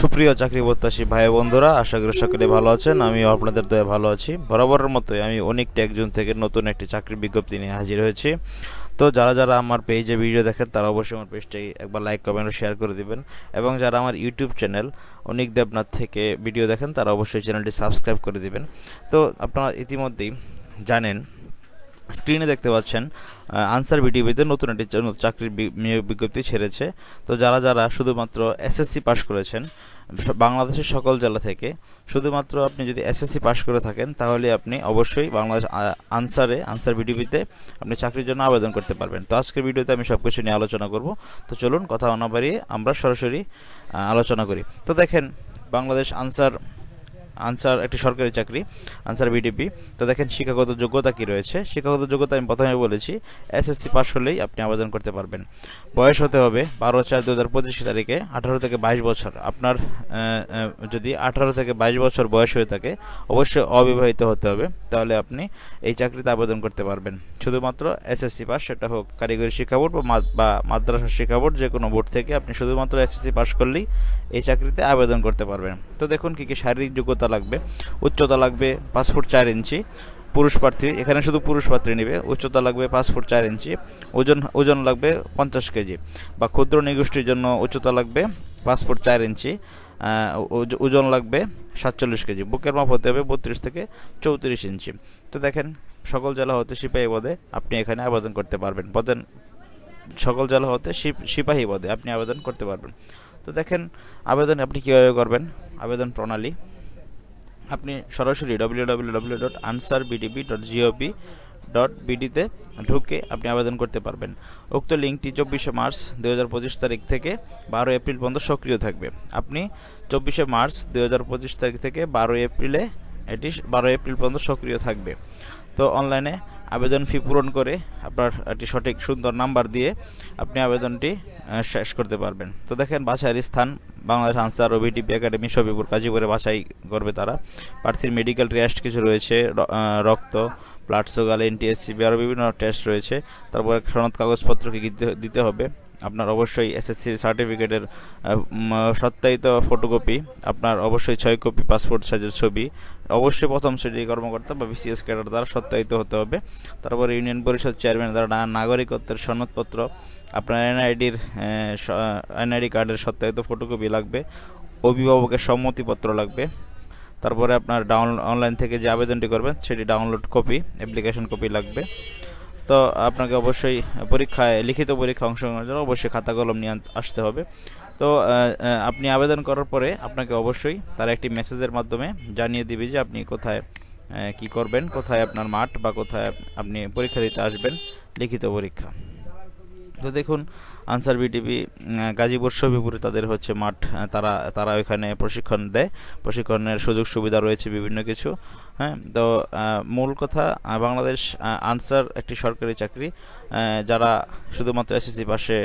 সুপ্রিয় চাকরি প্রত্যাশী ভাই বন্ধুরা, আশা করি সকলে ভালো আছেন। আমিও আপনাদের দয়ে ভালো আছি। বরাবরের মতোই আমি অনেক একজন থেকে নতুন একটি চাকরির বিজ্ঞপ্তি নিয়ে হাজির হয়েছি। তো যারা যারা আমার পেজে ভিডিও দেখেন, তারা অবশ্যই আমার পেজটাই একবার লাইক, কমেন্ট শেয়ার করে দিবেন। এবং যারা আমার ইউটিউব চ্যানেল অনিক দেবনাথ থেকে ভিডিও দেখেন, তারা অবশ্যই চ্যানেলটি সাবস্ক্রাইব করে দিবেন। তো আপনারা ইতিমধ্যেই জানেন স্ক্রিনে দেখতে পাচ্ছেন আনসার বিটিভিতে নতুন একটি চাকরির বিজ্ঞপ্তি ছেড়েছে। তো যারা যারা শুধুমাত্র এসএসসি পাশ করেছেন বাংলাদেশের সকল জেলা থেকে, শুধুমাত্র আপনি যদি এসএসসি পাশ করে থাকেন, তাহলে আপনি অবশ্যই বাংলাদেশ আনসারে আনসার বিটিভিতে আপনি চাকরির জন্য আবেদন করতে পারবেন। তো আজকের ভিডিওতে আমি সব কিছু নিয়ে আলোচনা করব। তো চলুন, কথা না বাড়িয়ে আমরা সরাসরি আলোচনা করি। তো দেখেন, বাংলাদেশ আনসার আনসার, একটি সরকারি চাকরি, আনসার বিডিপি তো দেখেন শিক্ষাগত যোগ্যতা কি রয়েছে? শিক্ষাগত যোগ্যতা আমি প্রথমে বলেছি এসএসসি পাস হলেই আপনি আবেদন করতে পারবেন। বয়স হতে হবে বারো চার দু হাজার পঁচিশ তারিখে, আঠারো থেকে বাইশ বছর। আপনার যদি আঠারো থেকে বাইশ বছর বয়স হয়ে থাকে, অবশ্যই অবিবাহিত হতে হবে। তাহলে আপনি এই চাকরিতে আবেদন করতে পারবেন। শুধুমাত্র এসএসসি পাস সেটা হোক কারিগরি শিক্ষা বোর্ড বা মাদ্রাসা শিক্ষা বোর্ড যে কোনো বোর্ড থেকে আপনি শুধুমাত্র এসএসসি পাস করলেই এই চাকরিতে আবেদন করতে পারবেন। তো দেখুন কী কী শারীরিক যোগ্যতা লাগবে। উচ্চতা লাগবে পাঁচ ফুট চার ইঞ্চি। পুরুষ প্রার্থী, এখানে শুধু পুরুষ প্রার্থী নেবে। উচ্চতা লাগবে পাঁচ ফুট চার ইঞ্চি। ওজন ওজন লাগবে পঞ্চাশ কেজি। বা ক্ষুদ্র নিগোষ্ঠীর জন্য উচ্চতা লাগবে পাঁচ ফুট চার ইঞ্চি। ওজন লাগবে সাতচল্লিশ কেজি। বুকের মাপ হতে হবে বত্রিশ থেকে চৌত্রিশ ইঞ্চি। তো দেখেন, সকল জেলা হতে সিপাহী পদে আপনি এখানে আবেদন করতে পারবেন। পদেন সকল জেলা হতে সিপ- সিপাহী পদে আপনি আবেদন করতে পারবেন। তো দেখেন, আবেদন আপনি কীভাবে করবেন? আবেদন প্রণালী। আপনি সরাসরি W W dot Ansar dot dot বিডিতে ঢুকে আপনি আবেদন করতে পারবেন। উক্ত লিঙ্কটি চব্বিশে মার্চ দু হাজার পঁচিশ তারিখ থেকে বারো এপ্রিল পর্যন্ত সক্রিয় থাকবে। আপনি চব্বিশে মার্চ দু হাজার পঁচিশ তারিখ থেকে বারোই এপ্রিলে এটি বারোই এপ্রিল পর্যন্ত সক্রিয় থাকবে। তো অনলাইনে আবেদন ফি পূরণ করে আপনার একটি সঠিক সুন্দর নাম্বার দিয়ে আপনি আবেদনটি শেষ করতে পারবেন। তো দেখেন বাছাইয়ের স্থান, বাংলাদেশ আনসার ও ভিডিপি একাডেমি সবিপুর কাজীপুরে বাছাই করবে তারা। প্রার্থীর মেডিকেল টেস্ট কিছু রয়েছে রক্ত ব্লাড সুগার এনটিএসসিবি আরও বিভিন্ন টেস্ট রয়েছে। তারপরে সনদ কাগজপত্র কি দিতে হবে। আপনার অবশ্যই এসএসসি সার্টিফিকেটের সত্যায়িত ফটোকপি আপনার অবশ্যই ছয় কপি পাসপোর্ট সাইজের ছবি, অবশ্যই প্রথম শ্রেণির কর্মকর্তা বা বিসিএস ক্যাডার দ্বারা সত্যায়িত হতে হবে। তারপরে ইউনিয়ন পরিষদ চেয়ারম্যান দ্বারা নাগরিকত্বের সনদপত্র, আপনার এনআইডির এনআইডি কার্ডের সত্যায়িত ফটোকপি লাগবে, অভিভাবকের সম্মতিপত্র লাগবে। তারপরে আপনার ডাউন অনলাইন থেকে যে আবেদনটি করবেন, সেটি ডাউনলোড কপি অ্যাপ্লিকেশন কপি লাগবে। তো আপনাকে অবশ্যই পরীক্ষায়, লিখিত পরীক্ষা অংশগ্রহণের জন্য অবশ্যই খাতা কলম নিয়ে আসতে হবে। তো আপনি আবেদন করার পরে আপনাকে অবশ্যই তারা একটি মেসেজের মাধ্যমে জানিয়ে দিবে যে আপনি কোথায় কি করবেন, কোথায় আপনার মাঠ বা কোথায় আপনি পরীক্ষা দিতে আসবেন লিখিত পরীক্ষা। তো দেখুন, আনসার বিটিভি গাজীপুর সবিপুরে তাদের হচ্ছে মাঠ তারা তারা ওইখানে প্রশিক্ষণ দেয়। প্রশিক্ষণের সুযোগ সুবিধা রয়েছে বিভিন্ন কিছু হ্যাঁ? তো মূল কথা বাংলাদেশ আনসার একটি সরকারি চাকরি যারা শুধুমাত্র এসএসসি পাশে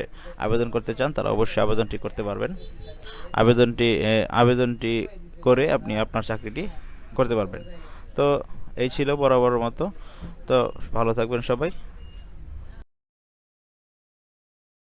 আবেদন করতে চান, তারা অবশ্যই আবেদনটি করতে পারবেন। আবেদনটি আবেদনটি করে আপনি আপনার চাকরিটি করতে পারবেন। তো, এই ছিল বরাবর মতো। তো, ভালো থাকবেন সবাই।